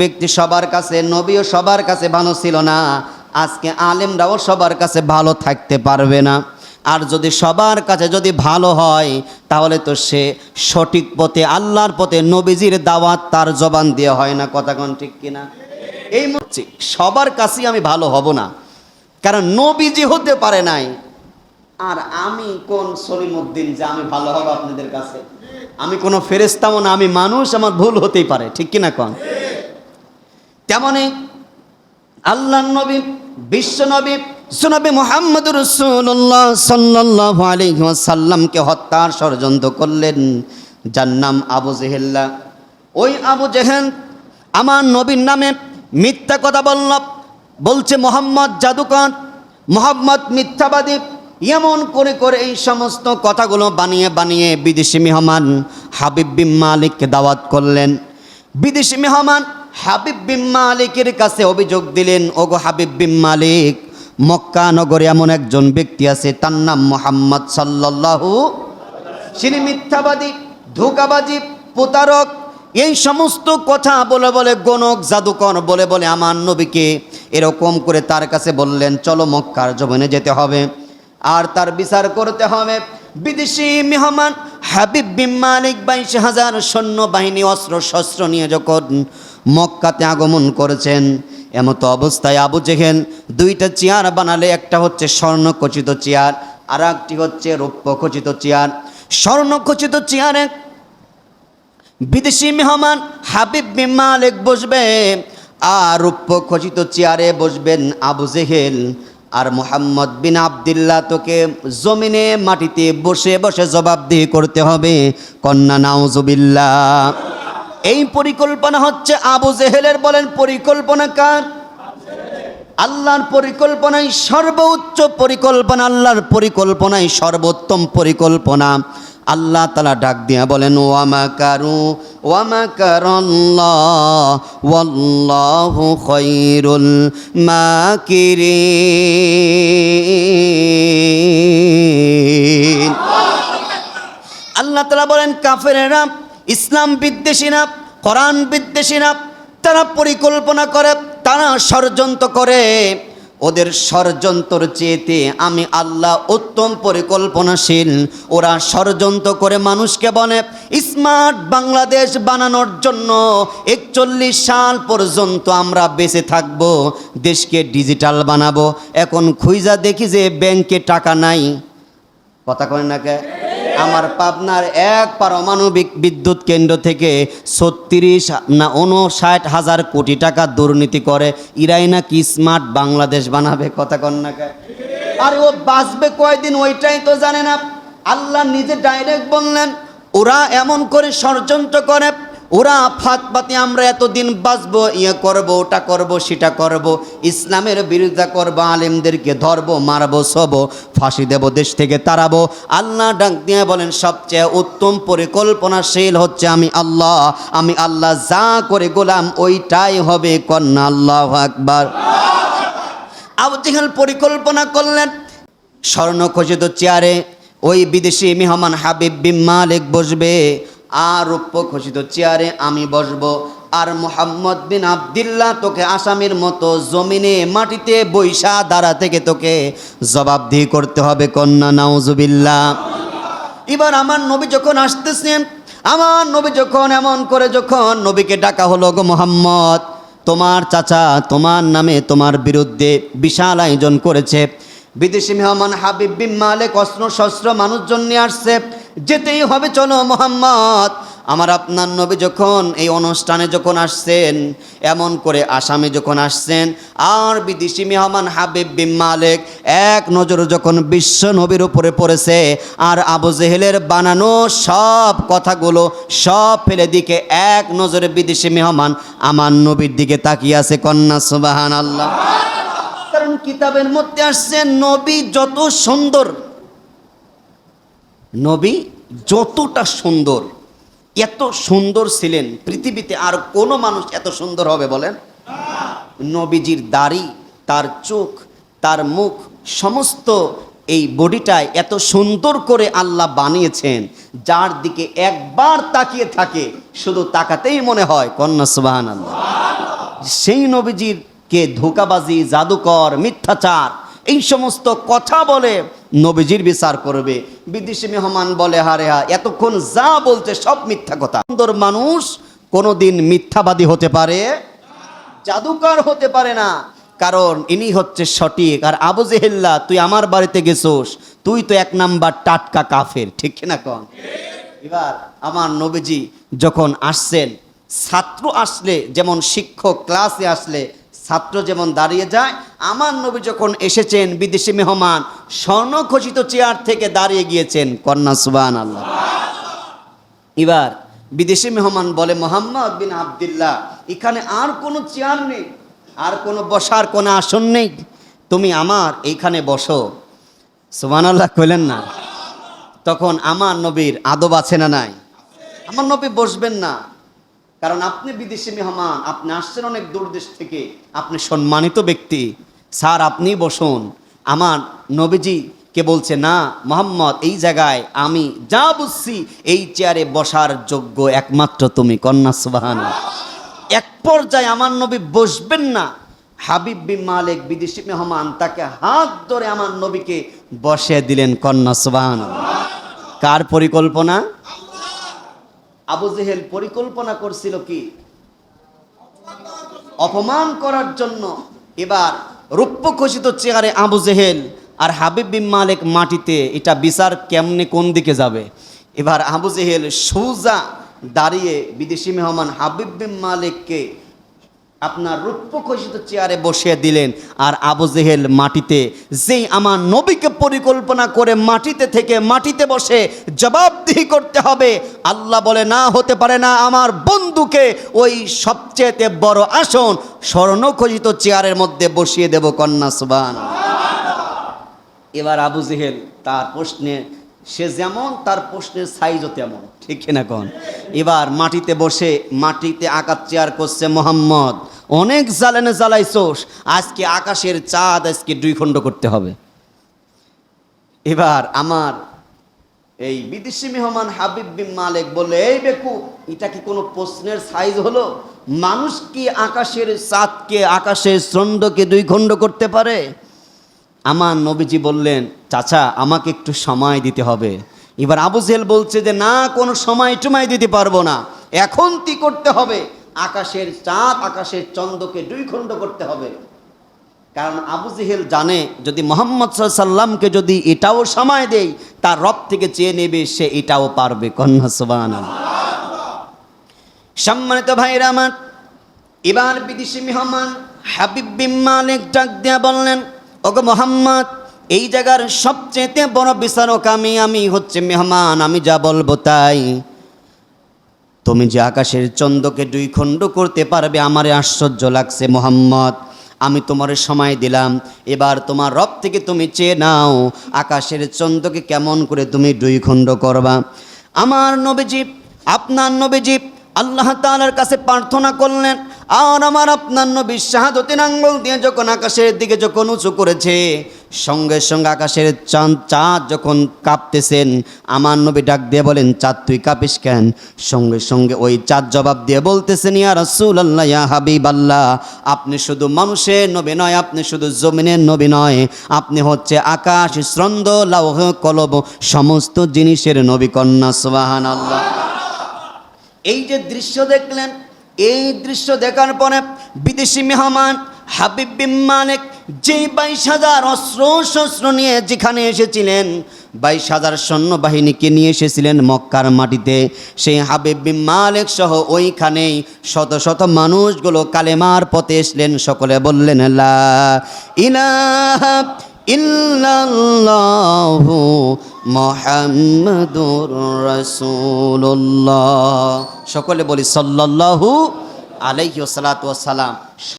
ব্যক্তি সবার কাছে, নবীও সবার কাছে ভালো ছিল না। আজকে আলেমরাও সবার কাছে ভালো থাকতে পারবে না। আর যদি সবার কাছে যদি ভালো হয়, তাহলে তো সে সঠিক পথে, আল্লাহর পথে নবীজির দাওয়াত তার জবান দিয়ে হয় না। কথা কোন ঠিক কিনা? এই সবার কাছেই আমি ভালো হব না। কারণ নবীজি হতে পারে নাই। আর আমি কোন সলিমুদ্দিন যে আমি ভালো হব আপনাদের কাছে? আমি কোনো ফেরেস্তাও না, আমি মানুষ, আমার ভুল হতেই পারে। ঠিক কিনা কন? তেমনই আল্লাহ নবী, বিশ্ব নবী, সুনবী মোহাম্মদ রসুল্লাহ সাল্লাহ আলহিহাসাল্লামকে হত্যার ষড়যন্ত্র করলেন, যার নাম আবু জেহেল্লা। ওই আবু জেহেল আমার নবীর নামে মিথ্যা কথা বলল, বলছে, মোহাম্মদ জাদুকর, মোহাম্মদ মিথ্যাবাদী, এমন করে করে এই সমস্ত কথাগুলো বানিয়ে বানিয়ে বিদেশি মেহমান হাবিব বিন মালিককে দাওয়াত করলেন। বিদেশি মেহমান হাবিব বিন মালিকের কাছে অভিযোগ দিলেন, ওগো হাবিব বিন মালিক, মক্কা নগরে এমন একজন ব্যক্তি আছে, তার নাম মোহাম্মদ সাল্লাল্লাহু তিনি মিথ্যাবাদী, ধোকাবাজি, প্রতারক, এই সমস্ত কথা বলে বলে গণক, জাদুকর বলে বলে আমার নবীকে এরকম করে তার কাছে বললেন, চলো মক্কার জমিনে যেতে হবে আর তার বিচার করতে হবে। বিদেশি মেহমান হাবিব বিন মালিক বাইশ হাজার সৈন্য বাহিনী অস্ত্র শস্ত্র নিয়ে যখন মক্কাতে আগমন করেছেন। এমতো অবস্থায় আবু জেহেল দুইটা চেয়ার বানালে, একটা হচ্ছে স্বর্ণখচিত চেয়ার আর একটি হচ্ছে রৌপ্য খচিত চেয়ার। স্বর্ণখচিত চেয়ারে বিদেশি মেহমান হাবিব বিন মালিক বসবে, আর রৌপ্য খচিত চেয়ারে বসবেন আবু জেহেল। আর মোহাম্মদ বিন আবদুল্লাহ তোকে জমিনে মাটিতে বসে বসে জবাবদিহি করতে হবে। কন্যা নাউজুবিল্লা এই পরিকল্পনা হচ্ছে আবু জেহেলের বলেন পরিকল্পনা কার? আল্লাহর পরিকল্পনাই সর্বোচ্চ পরিকল্পনা, আল্লাহর পরিকল্পনাই সর্বোত্তম পরিকল্পনা। আল্লাহ তালা ডাক দিয়া বলেন, ওয়ামা কারু, ওয়ামা কারল্লাহ খৈরুল মাকিরিন। আল্লাহ তালা বলেন, কাফেরেরা ইসলাম বিদ্বেষীরা কোরআন বিদ্বেষীরা তারা পরিকল্পনা করে, তারা ষড়যন্ত্র করে। ওদের ষড়যন্ত্র চেয়েতে আমি আল্লাহ উত্তম পরিকল্পনাশীল। ওরা ষড়যন্ত্র করে মানুষকে বলে, স্মার্ট বাংলাদেশ বানানোর জন্য একচল্লিশ সাল পর্যন্ত আমরা বেঁচে থাকব, দেশকে ডিজিটাল বানাবো। এখন খুঁজা দেখি যে ব্যাংকে টাকা নাই। কথা করেন না কে? আমার পাবনার এক পারমাণবিক বিদ্যুৎ কেন্দ্র থেকে ছত্রিশ না উনষাট হাজার কোটি টাকা দুর্নীতি করে। ইরাই নাকি স্মার্ট বাংলাদেশ বানাবে, কথা কন আর ও বাঁচবে কয়দিন ওইটাই তো জানে না। আল্লাহ নিজে ডাইরেক্ট বললেন, ওরা এমন করে ষড়যন্ত্র করে ওরা ফাঁক পাতি, আমরা এতদিন বাঁচবো ইয়ে করব, ওটা করব, সেটা করব। ইসলামের বিরোধিতা করব, আলেমদেরকে ধরবো, মারবো সব ফাঁসি দেব, দেশ থেকে তাড়াবো। আল্লাহ ডাক দিয়ে বলেন, সবচেয়ে উত্তম পরিকল্পনাশীল হচ্ছে আমি আল্লাহ। আমি আল্লাহ যা করে গোলাম, ওইটাই হবে কন্যা, আল্লাহ আকবার। আবু জেহেল পরিকল্পনা করলেন, স্বর্ণখচিত চেয়ারে ওই বিদেশি মেহমান হাবিব বিন মালিক বসবে। আর রৌপ্য খচিত চেয়ারে আমি বসবো। আর মোহাম্মদ বিন আবদুল্লাহ তোকে আসামির মতো জমিনে, মাটিতে বৈশা দ্বারা থেকে তোকে জবাবদিহি করতে হবে, কন্যা নাউজুবিল্লা এবার আমার নবী যখন আসতেছেন, আমার নবী যখন এমন করে যখন নবীকে ডাকা হলো, গো মোহাম্মদ, তোমার চাচা তোমার নামে তোমার বিরুদ্ধে বিশাল আয়োজন করেছে। বিদেশি মেহমান হাবিব বিন মালিক অস্ত্র শস্ত্র মানুষজন নিয়ে আসছে। যেতেই হবে, চলো মোহাম্মদ। আমার আপনার নবী যখন এই অনুষ্ঠানে যখন আসছেন, এমন করে আসামি যখন আসছেন, আর বিদেশি মেহমান হাবিব বিন মালিক এক নজর যখন বিশ্ব নবীর উপরে পড়েছে, আর আবু জেহেলের বানানো সব কথাগুলো সব ফেলে দিকে এক নজরে বিদেশি মেহমান আমার নবীর দিকে তাকিয়ে আছে কন্যা সুবাহান আল্লাহ কারণ কিতাবের মধ্যে আসছে, নবী যত সুন্দর নবী যতটা সুন্দর, এত সুন্দর ছিলেন, পৃথিবীতে আর কোনো মানুষ এত সুন্দর হবে বলেন? নবীজির দাড়ি, তার চোখ, তার মুখ, সমস্ত এই বডিটায় এত সুন্দর করে আল্লাহ বানিয়েছেন, যার দিকে একবার তাকিয়ে থাকে, শুধু তাকাতেই মনে হয়, কন্যা সুবাহান আল্লাহ সেই নবীজির কে ধোকাবাজি, জাদুকর, মিথ্যাচার, এই সমস্ত কথা বলে নবীজির বিচার করবে। বিদেশি মেহমান বলে, হারে হা এতক্ষণ যা বলছে সব মিথ্যা কথা। সুন্দর মানুষ কোনোদিন মিথ্যাবাদী হতে পারে, জাদুকর হতে পারে না। কারণ ইনি হচ্ছে সঠিক। আর আবু জেহেল্লা, তুই আমার বাড়িতে গেছোস, তুই তো এক নাম্বার টাটকা কাফের। ঠিক না কন? এবার আমার নবীজি যখন আসছেন, ছাত্র আসলে, যেমন শিক্ষক ক্লাসে আসলে ছাত্র যেমন দাঁড়িয়ে যায়, আমার নবী যখন এসেছেন বিদেশি মেহমান, স্বর্ণখচিত চেয়ার থেকে দাঁড়িয়ে গিয়েছেন, কন্যা সুবান আল্লাহ এবার বিদেশি মেহমান বলে, মোহাম্মদ বিন আবদুল্লাহ, এখানে আর কোনো চেয়ার নেই, আর কোনো বসার কোনো আসন নেই। তুমি আমার এইখানে বসো। সুবান আল্লাহ কইলেন না। তখন আমার নবীর আদব আছে না নাই? আমার নবী বসবেন না। কারণ আপনি বিদেশি মেহমান, আপনি আসছেন অনেক দূর দেশ থেকে, আপনি সম্মানিত ব্যক্তি। স্যার, আপনি বসুন। আমার নবীজি কে বলছে, না, মোহাম্মদ, এই জায়গায় আমি যা বুঝছি, এই চেয়ারে বসার যোগ্য একমাত্র তুমি। কন্যা সুবাহান এক পর্যায়ে আমার নবী বসবেন না। হাবিব বিন মালিক, বিদেশি মেহমান, তাকে হাত ধরে আমার নবীকে বসে দিলেন, কন্যা সুবাহান কার পরিকল্পনা? আবু জেহেল পরিকল্পনা করছিল কি? অপমান করার জন্য এবার রূপ্যখচিত চেয়ারে আবু জেহেল আর হাবিব বিন মালিক মাটিতে এটা বিচার কেমনে কোন দিকে যাবে? এবার আবু জেহেল সৌজা দাঁড়িয়ে বিদেশি মেহমান হাবিব বিন মালিককে আপনার রূপ্যখচিত চেয়ারে বসিয়ে দিলেন আর আবু জেহেল মাটিতে। যেই আমার নবীকে পরিকল্পনা করে মাটিতে থেকে মাটিতে বসে জবাবদিহি করতে হবে, আল্লাহ বলে, না, হতে পারে না, আমার বন্ধুকে ওই সবচেয়েতে বড় আসন স্বর্ণখচিত চেয়ারের মধ্যে বসিয়ে দেব কন্যা সুবান এবার আবু জেহেল তার প্রশ্নে সে যেমন, তার প্রশ্নের সাইজও তেমন। ঠিক না কন? এবার মাটিতে বসে, মাটিতে আকাশ চেয়ার করছে মোহাম্মদ। অনেক জ্বালানে জ্বালাইছোস। আজকে আকাশের চাঁদ আজকে দুই খণ্ড করতে হবে। এবার আমার এই বিদেশি মেহমান হাবিব বিন মালিক বলে এই বেকু, এটা কি কোনো প্রশ্নের সাইজ হলো? মানুষ কি আকাশের চাঁদকে, আকাশের চন্দ্রকে দুই খণ্ড করতে পারে? আমার নবীজি বললেন, চাচা, আমাকে একটু সময় দিতে হবে। এবার আবু জেহেল বলছে যে, না, কোনো সময় টুমাই দিতে পারব না। এখন তি করতে হবে? আকাশের চাঁদ, আকাশের চন্দ্রকে দুই খণ্ড করতে হবে। কারণ আবু জেহেল জানে, যদি মোহাম্মদ সাল্লামকে যদি এটাও সময় দেই, তার রব থেকে চেয়ে নেবে সে এটাও পারবে। কন্যা সম্মানিত ভাইরা আমার, এবার বিদেশি মেহমান হাবিব বিন মালিক ডাক দিয়া বললেন ওগো মোহাম্মদ, এই জায়গার সবচেয়ে বড় বিচারক আমি আমি হচ্ছে মেহমান, আমি যা বলব তাই। তুমি যে আকাশের চন্দ্রকে দুই খণ্ড করতে পারবে, আমারে আশ্চর্য লাগছে মোহাম্মদ। আমি তোমার সময় দিলাম, এবার তোমার রব থেকে তুমি চেয়ে নাও, আকাশের চন্দ্রকে কেমন করে তুমি দুই খণ্ড করবা। আমার নবীজি, আপনার নবীজি আল্লাহ তাআলার কাছে প্রার্থনা করলেন আর আমার আপনার নবী শাহাদতিন আঙ্গুল দিয়ে যখন আকাশের দিকে যখন উঁচু করেছে, সঙ্গে সঙ্গে আকাশের চাঁদ চাঁদ যখন কাঁপতেছেন, আমার নবী ডাক দিয়ে বলেন, চাঁদ, তুই কাঁপিস কেন? সঙ্গে সঙ্গে ওই চাঁদ জবাব দিয়ে বলতেছেন, ইয়া রাসূল আল্লাহ ইয়া হাবিব আল্লাহ আপনি শুধু মানুষের নবী নয়, আপনি শুধু জমিনের নবী নয়, আপনি হচ্ছে আকাশ শ্রন্দ লৌহ, কলব, সমস্ত জিনিসের নবী কন্যা সুবাহান আল্লাহ এই যে দৃশ্য দেখলেন এই দৃশ্য দেখার পরে বিদেশি মেহমান হাবিব বিন মালিক যে বাইশ হাজার অস্ত্র শস্ত্র নিয়ে যেখানে এসেছিলেন, বাইশ হাজার সৈন্যবাহিনীকে নিয়ে এসেছিলেন মক্কার মাটিতে। সেই হাবিব বিন মালিক সহ ওইখানেই শত শত মানুষগুলো কালেমার পথে এসলেন, সকলে বললেন, লা ইলাহা ইল্লাল্লাহু মোহাম্মদুর রাসূলুল্লাহ। সকলে বলি সাল্লাল্লাহু আলাইহি সালাম